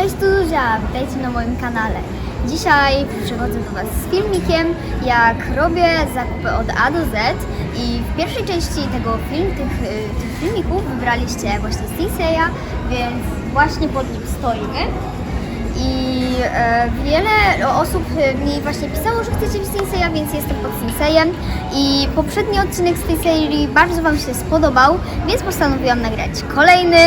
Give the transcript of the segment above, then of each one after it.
Cześć, tu Zuzia, witajcie na moim kanale. Dzisiaj przychodzę do Was z filmikiem, jak robię zakupy od A do Z i w pierwszej części tego film, tych, y, tych filmików wybraliście właśnie Stinseya, więc właśnie pod nim stoimy. I e, wiele osób e, mi właśnie pisało, że chcecie Stinseya, więc jestem pod Stinseyem. I poprzedni odcinek z tej serii bardzo Wam się spodobał, więc postanowiłam nagrać kolejny.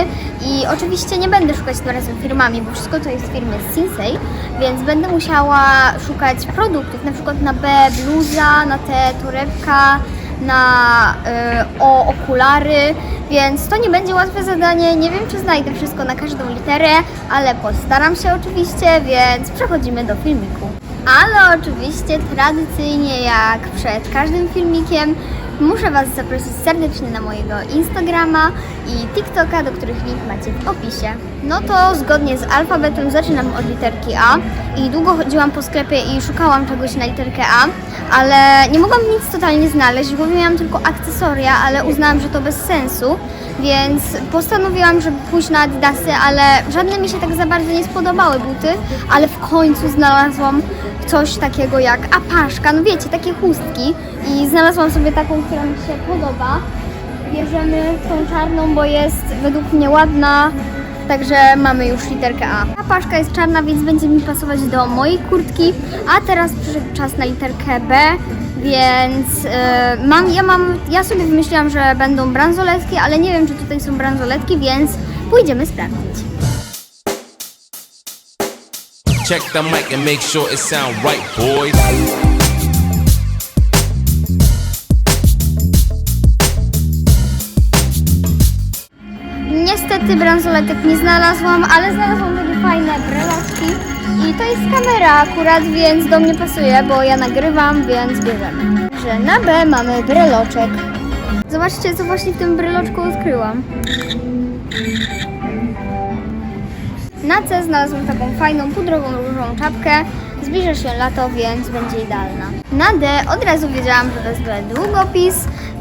I oczywiście nie będę szukać tym razem firmami, bo wszystko to jest firmy Stinsey, więc będę musiała szukać produktów, na przykład na B bluza, na T torebka, na y, o okulary, więc to nie będzie łatwe zadanie. Nie wiem, czy znajdę wszystko na każdą literę, ale postaram się oczywiście, więc przechodzimy do filmiku. Ale oczywiście tradycyjnie jak przed każdym filmikiem muszę Was zaprosić serdecznie na mojego Instagrama i TikToka, do których link macie w opisie. No to zgodnie z alfabetem zaczynam od literki A i długo chodziłam po sklepie i szukałam czegoś na literkę A, ale nie mogłam nic totalnie znaleźć, bo miałam tylko akcesoria, ale uznałam, że to bez sensu, więc postanowiłam, żeby pójść na Adidasy, ale żadne mi się tak za bardzo nie spodobały buty, ale w końcu znalazłam coś takiego jak apaszka, no wiecie, takie chustki i znalazłam sobie taką, która mi się podoba. Bierzemy tą czarną, bo jest według mnie ładna, także mamy już literkę A. Apaszka jest czarna, więc będzie mi pasować do mojej kurtki, a teraz przyszedł czas na literkę B, więc e, mam, ja mam, ja sobie wymyśliłam, że będą bransoletki, ale nie wiem, czy tutaj są bransoletki, więc pójdziemy sprawdzić. Check the mic and make sure it sound right, boys. Niestety bransoletek nie znalazłam, ale znalazłam takie fajne breloczki i to jest kamera akurat, więc do mnie pasuje, bo ja nagrywam, więc bierzemy. Że na B mamy breloczek. Zobaczcie, co właśnie w tym breloczku odkryłam. Na C znalazłam taką fajną pudrową różową czapkę. Zbliża się lato, więc będzie idealna. Na D od razu wiedziałam, że wezmę długopis,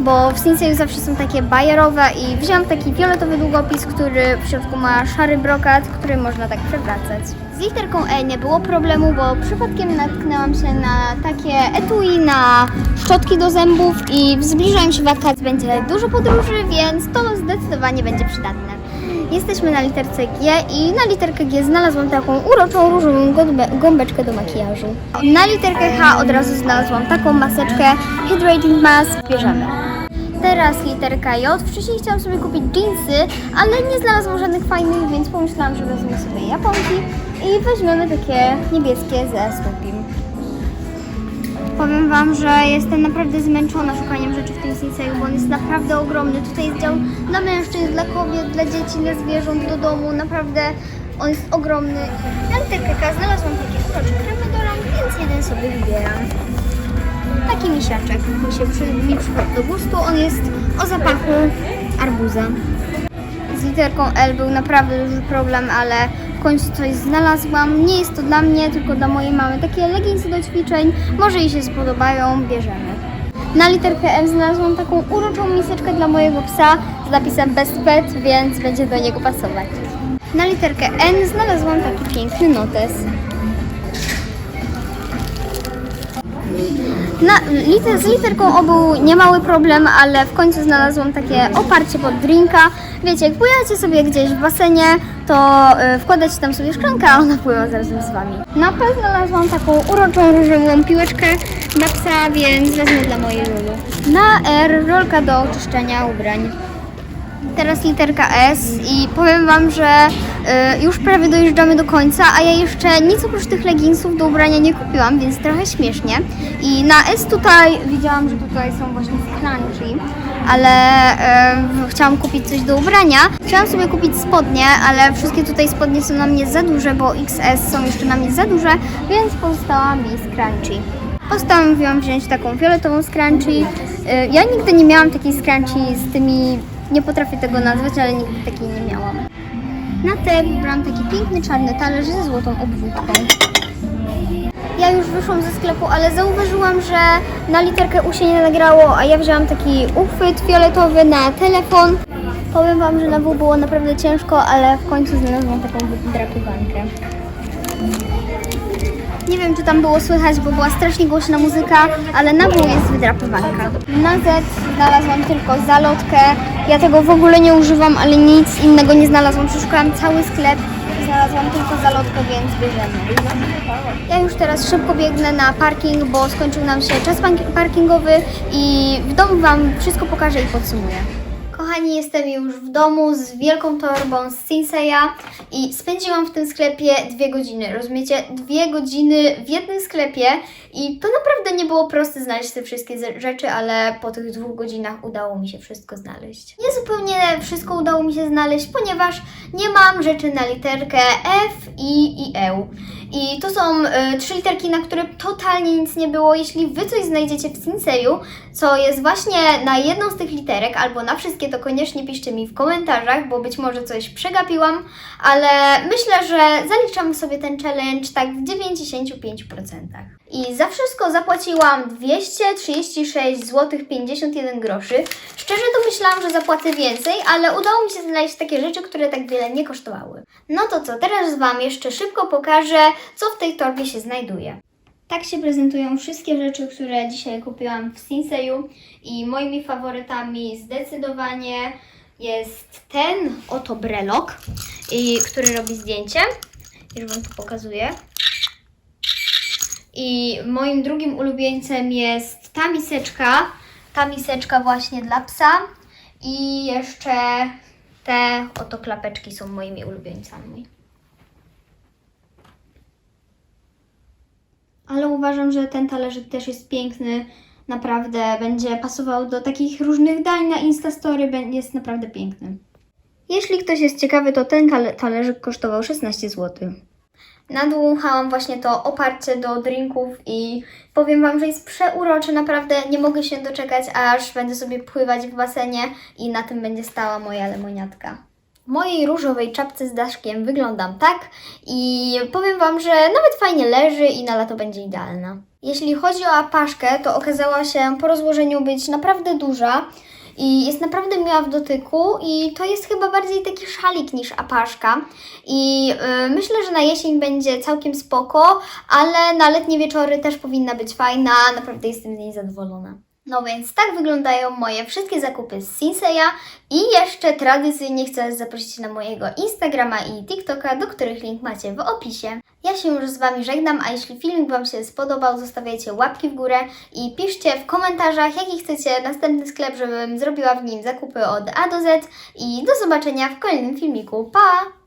bo w Sinseju zawsze są takie bajerowe i wziąłam taki fioletowy długopis, który w środku ma szary brokat, który można tak przewracać. Z literką E nie było problemu, bo przypadkiem natknęłam się na takie etui na szczotki do zębów i zbliżają się wakacje, będzie dużo podróży, więc to zdecydowanie będzie przydatne. Jesteśmy na literce G i na literkę G znalazłam taką uroczą różową gąbeczkę do makijażu. Na literkę H od razu znalazłam taką maseczkę Hydrating Mask. Bierzemy. Teraz literka J. Wcześniej chciałam sobie kupić jeansy, ale nie znalazłam żadnych fajnych, więc pomyślałam, że wezmę sobie japonki i weźmiemy takie niebieskie ze Snoopim. Powiem Wam, że jestem naprawdę zmęczona szukaniem rzeczy w tym Sinseju, bo on jest naprawdę ogromny. Tutaj jest dział dla mężczyzn, dla kobiet, dla dzieci, dla zwierząt, do domu. Naprawdę on jest ogromny. K znalazłam takie urocze kremy do rąk, więc jeden sobie wybieram. Misiaczek mi się przy, do gustu. On jest o zapachu arbuza. Z literką L był naprawdę duży problem, ale w końcu coś znalazłam. Nie jest to dla mnie, tylko dla mojej mamy. Takie leginsy do ćwiczeń, może jej się spodobają, bierzemy. Na literkę M znalazłam taką uroczą miseczkę dla mojego psa z napisem Best Pet, więc będzie do niego pasować. Na literkę N znalazłam taki piękny notes. Na, liter, z literką O był niemały problem, ale w końcu znalazłam takie oparcie pod drinka. Wiecie, jak pływacie sobie gdzieś w basenie, to y, wkładacie tam sobie szklankę, a ona pływa razem z wami. Na P znalazłam taką uroczą różową piłeczkę na psa, więc wezmę dla mojej Lulu. Na R rolka do oczyszczenia ubrań. Teraz literka S i powiem Wam, że y, już prawie dojeżdżamy do końca, a ja jeszcze nic oprócz tych leginsów do ubrania nie kupiłam, więc trochę śmiesznie. I na S tutaj widziałam, że tutaj są właśnie scrunchie, ale y, chciałam kupić coś do ubrania. Chciałam sobie kupić spodnie, ale wszystkie tutaj spodnie są na mnie za duże, bo XS są jeszcze na mnie za duże, więc pozostała mi scrunchie. Postanowiłam wziąć taką fioletową scrunchie. Y, Ja nigdy nie miałam takiej scrunchie z tymi, nie potrafię tego nazwać, ale nigdy takiej nie miałam. Na te wybrałam taki piękny czarny talerz ze złotą obwódką. Ja już wyszłam ze sklepu, ale zauważyłam, że na literkę U się nie nagrało, a ja wzięłam taki uchwyt fioletowy na telefon. Powiem Wam, że na W było naprawdę ciężko, ale w końcu znalazłam taką wydrapywankę. Nie wiem, czy tam było słychać, bo była strasznie głośna muzyka, ale na W jest wydrapywanka. Na Z znalazłam tylko zalotkę. Ja tego w ogóle nie używam, ale nic innego nie znalazłam. Przeszukałam cały sklep, znalazłam tylko zalotkę, więc bierzemy. Ja już teraz szybko biegnę na parking, bo skończył nam się czas park- parkingowy i w domu Wam wszystko pokażę i podsumuję. Kochani, jestem już w domu z wielką torbą z Sinseya i spędziłam w tym sklepie dwie godziny. Rozumiecie? Dwie godziny w jednym sklepie i to naprawdę nie było proste znaleźć te wszystkie ze- rzeczy, ale po tych dwóch godzinach udało mi się wszystko znaleźć. Nie zupełnie wszystko udało mi się znaleźć, ponieważ nie mam rzeczy na literkę F, I i E. I to są y, trzy literki, na które totalnie nic nie było. Jeśli Wy coś znajdziecie w Sinseyu, co jest właśnie na jedną z tych literek, albo na wszystkie, to koniecznie piszcie mi w komentarzach, bo być może coś przegapiłam, ale myślę, że zaliczam sobie ten challenge tak w 95%. I za wszystko zapłaciłam 236 zł 51 groszy. Szczerze to myślałam, że zapłacę więcej, ale udało mi się znaleźć takie rzeczy, które tak wiele nie kosztowały. No to co, teraz Wam jeszcze szybko pokażę, co w tej torbie się znajduje. Tak się prezentują wszystkie rzeczy, które dzisiaj kupiłam w Sinseyu i moimi faworytami zdecydowanie jest ten oto brelok, który robi zdjęcie. Już Wam to pokazuję. I moim drugim ulubieńcem jest ta miseczka, ta miseczka właśnie dla psa i jeszcze te oto klapeczki są moimi ulubieńcami. Ale uważam, że ten talerzyk też jest piękny. Naprawdę będzie pasował do takich różnych dań na Instastory. Jest naprawdę piękny. Jeśli ktoś jest ciekawy, to ten tale- talerzyk kosztował 16 zł. Nadłuchałam właśnie to oparcie do drinków i powiem Wam, że jest przeuroczy. Naprawdę nie mogę się doczekać, aż będę sobie pływać w basenie i na tym będzie stała moja lemoniatka. W mojej różowej czapce z daszkiem wyglądam tak i powiem Wam, że nawet fajnie leży i na lato będzie idealna. Jeśli chodzi o apaszkę, to okazała się po rozłożeniu być naprawdę duża i jest naprawdę miła w dotyku i to jest chyba bardziej taki szalik niż apaszka i yy, myślę, że na jesień będzie całkiem spoko, ale na letnie wieczory też powinna być fajna, naprawdę jestem z niej zadowolona. No więc tak wyglądają moje wszystkie zakupy z Sinseya i jeszcze tradycyjnie chcę zaprosić na mojego Instagrama i TikToka, do których link macie w opisie. Ja się już z Wami żegnam, a jeśli filmik Wam się spodobał, zostawiajcie łapki w górę i piszcie w komentarzach, jaki chcecie następny sklep, żebym zrobiła w nim zakupy od A do Z i do zobaczenia w kolejnym filmiku. Pa!